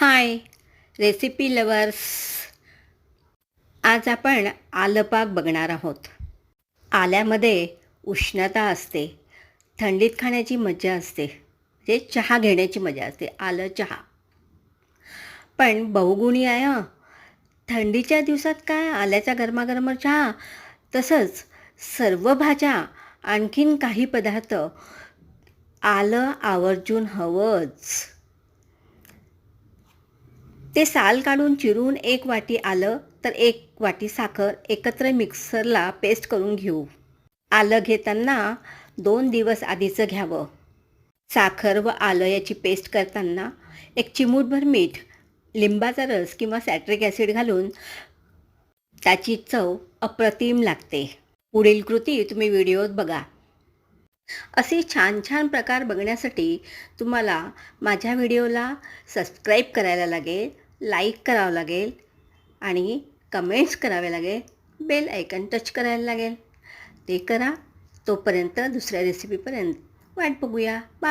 हाय recipe lovers आज आपण आलंपाक बघणार आहोत. आल्यामध्ये उष्णता असते थंडीत खाण्याची मजा असते म्हणजे चहा घेण्याची मजा असते आलं चहा. पण बहुगुणी आहे हं. थंडीच्या दिवसात काय आल्याचा गरमागरम चहा तसंच सर्व भाज्या आणखीन काही पदार्थ आलं आवर्जून हवंच. ते साल काढून चिरून एक वाटी आलं तर एक वाटी साखर एकत्र मिक्सरला पेस्ट करून घेऊ. आलं घेताना दोन दिवस आधीचं घ्यावं. साखर व आलं याची पेस्ट करताना एक चिमूटभर मीठ लिंबाचा रस किंवा सॅट्रिक ॲसिड घालून त्याची चव अप्रतिम लागते. पुढील कृती तुम्ही व्हिडिओत बघा. असे छान छान प्रकार बघण्यासाठी तुम्हाला माझ्या व्हिडिओला सबस्क्राईब करायला लागेल. लाईक करावं लागेल आणि कमेंट्स करावे लागेल बेल आयकन टच करायला लागेल. ते करा तोपर्यंत दुसऱ्या रेसिपीपर्यंत वाट बघूया. बा